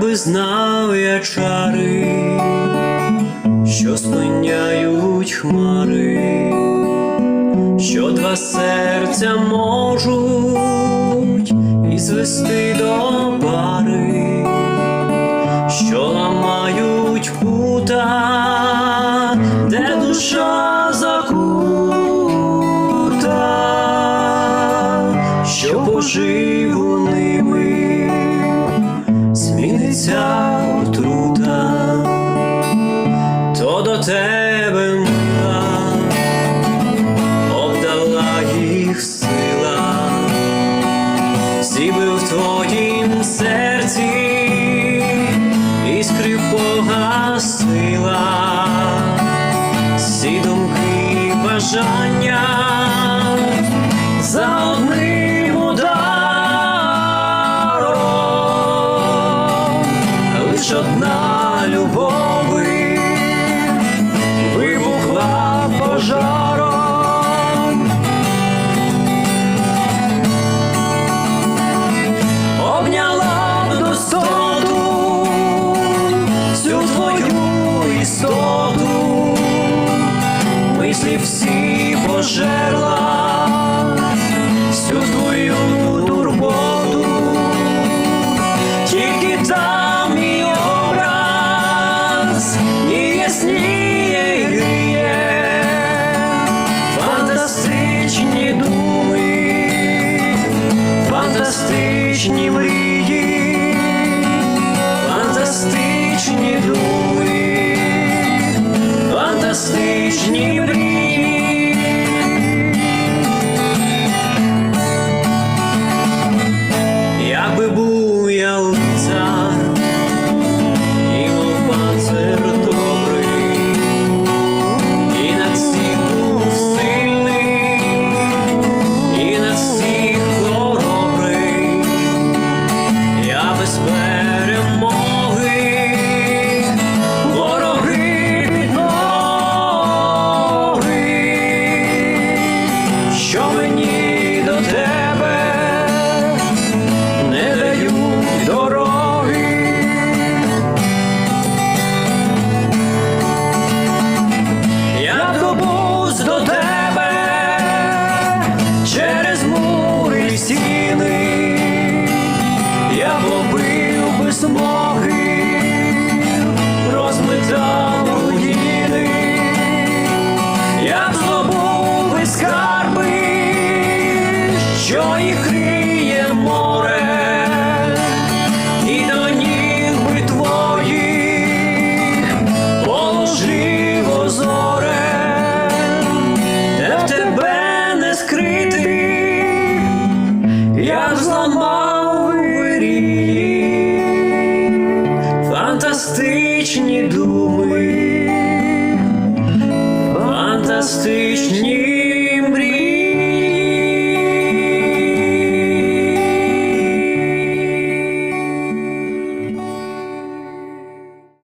Якби знав я чари, що спиняють хмари, що два серця можуть і звести до пари, що ламають пута, де душа закута, що поживу отрута, то до тебе мила обдала їх сила, сіби в твоїм серці, іскри погасила, всі думки бажання за одним лиш одна любови вибухла пожаром. Обняла б достоту всю твою істоту, мислі всі пожерла, ясніє і гріє, фантастичні думи, фантастичні мрії, фантастичні думи, фантастичні мрії. Тебе не дають дороги. Я добусь до тебе через мури й стіни, я побив би смоги, розмитав руїни, я здобув вирії, фантастичні думи, фантастичні